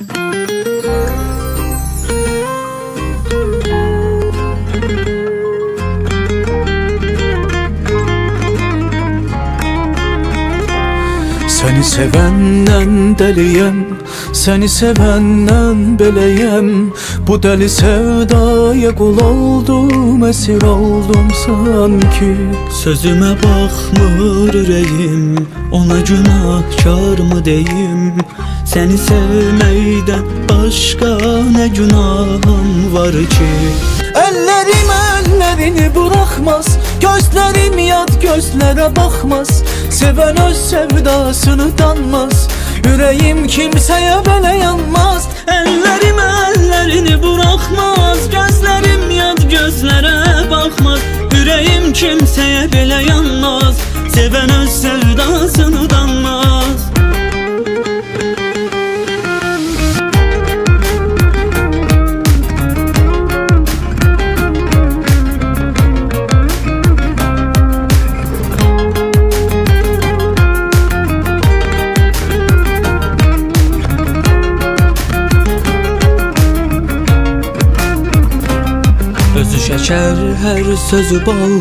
Thank you. Seni sevenden deliyem Seni sevenden beleyem. Bu deli sevdaya kul oldum Esir oldum sanki. Sözüme bakmır ürəyim Ona günahkar mı deyim? Seni sevməkdən başqa nə günahım var ki? Ellerim ellerini bırakmaz Gözlerim yat gözlere bakmaz Seven öz sevdasını danmaz Yüreğim kimseye böyle yanmaz. Əllərim əllərini buraxmaz Gözlərim yad gözlərə baxmaz Ürəyim kimsəyə belə yanmaz. Sevən öz sevdasını danmaz Şəkər, hər sözü bal.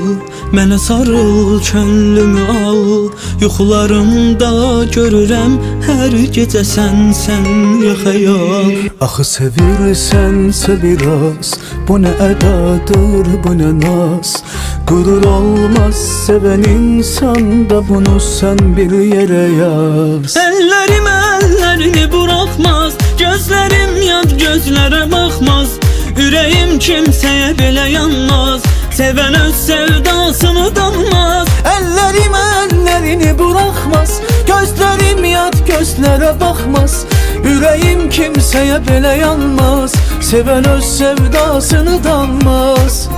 Mənə sarıl, könlümü al. Yuxularımda görürəm Hər gecə sən, sən ya xəyal Axı sevirsense biraz Bu ne edadır bu ne naz Gurur olmaz seven insanda Bunu sen bir yere yaz. Əllərim əllərini buraxmaz Gözlərim yad gözlərə baxmaz Ürəyim kimsəyə belə yanmaz. Sevən öz sevdasını danmaz Ellerim ellerini bırakmaz. Gözlerim yat gözlere bakmaz. Yüreğim kimseye bile yanmaz. Seven öz sevdasını danmaz